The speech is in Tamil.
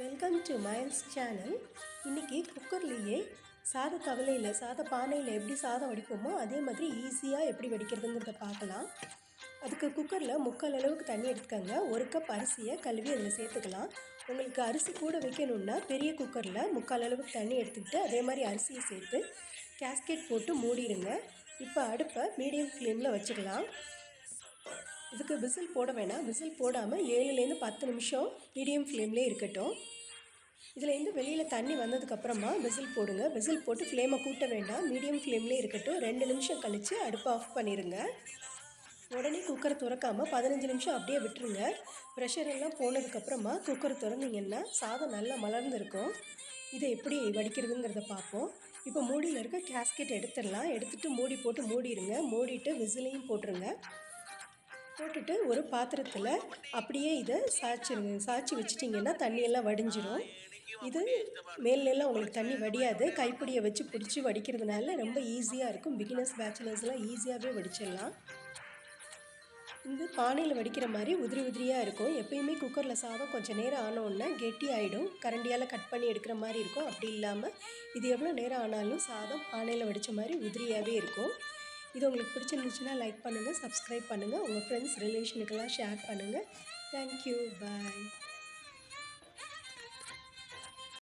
வெல்கம் டு மைல்ஸ் சேனல் இன்றைக்கி குக்கர்லேயே சாத கவலையில் சாத பானையில் எப்படி சாதம் வடிப்போமோ அதே மாதிரி ஈஸியாக எப்படி வடிக்கிறதுங்கிறத பார்க்கலாம். அதுக்கு குக்கரில் முக்கால் அளவுக்கு தண்ணி எடுத்துக்கோங்க. ஒரு கப் அரிசியை கழுவி அதில் சேர்த்துக்கலாம். உங்களுக்கு அரிசி கூட வைக்கணுன்னா பெரிய குக்கரில் முக்கால் அளவுக்கு தண்ணி எடுத்துக்கிட்டு அதே மாதிரி அரிசியை சேர்த்து கேஸ்கெட் போட்டு மூடிடுங்க. இப்போ அடுப்பை மீடியம் ஃப்ளேமில் வச்சுக்கலாம். இதுக்கு விசில் போட வேணாம். விசில் போடாமல் ஏழுலேருந்து பத்து நிமிஷம் மீடியம் ஃப்ளேம்லேயே இருக்கட்டும். இதுலேருந்து வெளியில் தண்ணி வந்ததுக்கப்புறமா விசில் போடுங்க. விசில் போட்டு ஃப்ளேமை கூட்ட வேண்டாம். மீடியம் ஃப்ளேம்லேயே இருக்கட்டும். ரெண்டு நிமிஷம் கழித்து அடுப்பை ஆஃப் பண்ணிடுங்க உடனே குக்கரை திறக்காமல் பதினஞ்சு நிமிஷம் அப்படியே விட்டுருங்க. ப்ரெஷர் எல்லாம் போனதுக்கப்புறமா குக்கர் திறந்தீங்கன்னா சாதம் நல்லா மலர்ந்துருக்கும். இதை எப்படி வடிக்கிறதுங்கிறத பார்ப்போம். இப்போ மூடியில் இருக்க கேஸ்கெட் எடுத்துடலாம். எடுத்துகிட்டு மூடி போட்டு மூடிடுங்க மூடிட்டு விசிலையும் போட்டுருங்க. போட்டுட்டு ஒரு பாத்திரத்தில் அப்படியே இதை சாய்ச்சிருங்க சாய்ச்சி வச்சிட்டிங்கன்னா தண்ணியெல்லாம் வடிஞ்சிரும். இது மேலெல்லாம் உங்களுக்கு தண்ணி வடியாது. கைப்பிடியை வச்சு பிடிச்சி வடிக்கிறதுனால ரொம்ப ஈஸியாக இருக்கும். பிகினர்ஸ் பேச்சுலர்ஸ்லாம் ஈஸியாகவே வடிச்சிடலாம். இந்த பானையில் வடிக்கிற மாதிரி உதிரி உதிரியாக இருக்கும். எப்பயுமே குக்கரில் சாதம் கொஞ்சம் நேரம் ஆனோடனே கெட்டி ஆகிடும் கரண்டியால் கட் பண்ணி எடுக்கிற மாதிரி இருக்கும். அப்படி இல்லாமல் இது எவ்வளோ நேரம் ஆனாலும் சாதம் பானையில் வடித்த மாதிரி உதிரியாகவே இருக்கும். இது உங்களுக்கு பிடிச்சிருந்துச்சுன்னா லைக் பண்ணுங்கள் சப்ஸ்கிரைப் பண்ணுங்கள் உங்கள் ஃப்ரெண்ட்ஸ் ரிலேஷனுக்கெல்லாம் ஷேர் பண்ணுங்கள் தேங்க்யூ பாய்